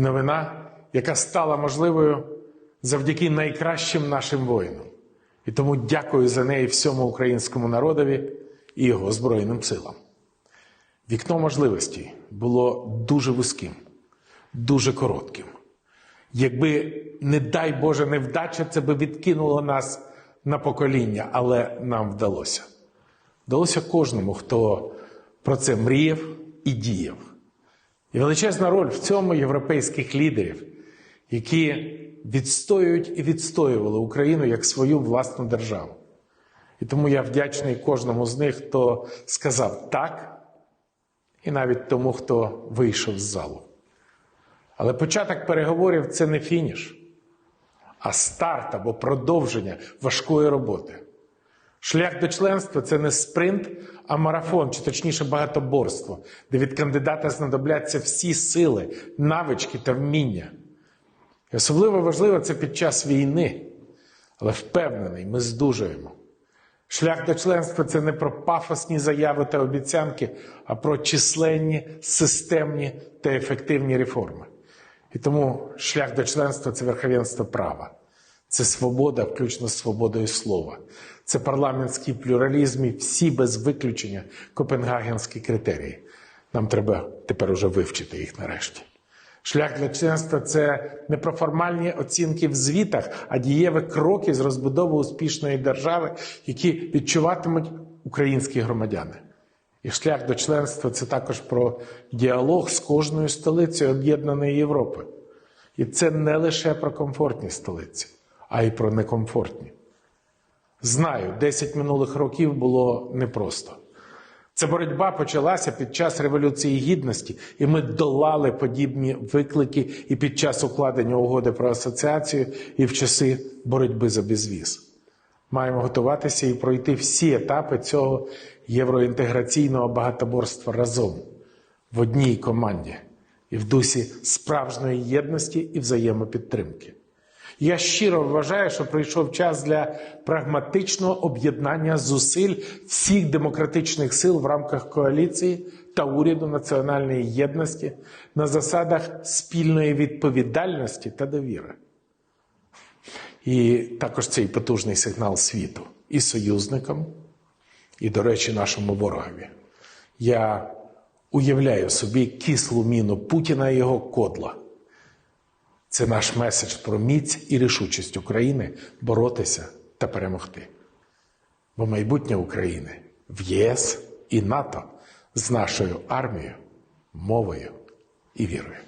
Новина, яка стала можливою завдяки найкращим нашим воїнам. І тому дякую за неї всьому українському народові і його Збройним силам. Вікно можливостей було дуже вузьким, дуже коротким. Якби, не дай Боже, невдача, це би відкинуло нас на покоління, але нам вдалося. Вдалося кожному, хто про це мріяв і діяв. І величезна роль в цьому європейських лідерів, які відстоюють і відстоювали Україну як свою власну державу. І тому я вдячний кожному з них, хто сказав так, і навіть тому, хто вийшов з залу. Але початок переговорів це не фініш, а старт або продовження важкої роботи. Шлях до членства це не спринт, а марафон, чи точніше багатоборство, де від кандидата знадобляться всі сили, навички та вміння. І особливо важливо це під час війни, але впевнений, ми здужуємо. Шлях до членства це не про пафосні заяви та обіцянки, а про численні, системні та ефективні реформи. І тому шлях до членства це верховенство права, це свобода, включно з свободою слова, це парламентський плюралізм і всі без виключення копенгагенські критерії. Нам треба тепер уже вивчити їх нарешті. Шлях для членства це не про формальні оцінки в звітах, а дієві кроки з розбудови успішної держави, які відчуватимуть українські громадяни. І шлях до членства це також про діалог з кожною столицею об'єднаної Європи. І це не лише про комфортні столиці, а й про некомфортні. Знаю, 10 минулих років було непросто. Ця боротьба почалася під час Революції Гідності, і ми долали подібні виклики і під час укладення угоди про асоціацію, і в часи боротьби за безвіз. Маємо готуватися і пройти всі етапи цього євроінтеграційного багатоборства разом в одній команді і в дусі справжньої єдності і взаємопідтримки. Я щиро вважаю, що прийшов час для прагматичного об'єднання зусиль всіх демократичних сил в рамках коаліції та уряду національної єдності на засадах спільної відповідальності та довіри. І також цей потужний сигнал світу і союзникам, і, до речі, нашому ворогові. Я уявляю собі кислу міну Путіна і його кодла. Це наш меседж про міць і рішучість України боротися та перемогти. Бо майбутнє України в ЄС і НАТО з нашою армією, мовою і вірою.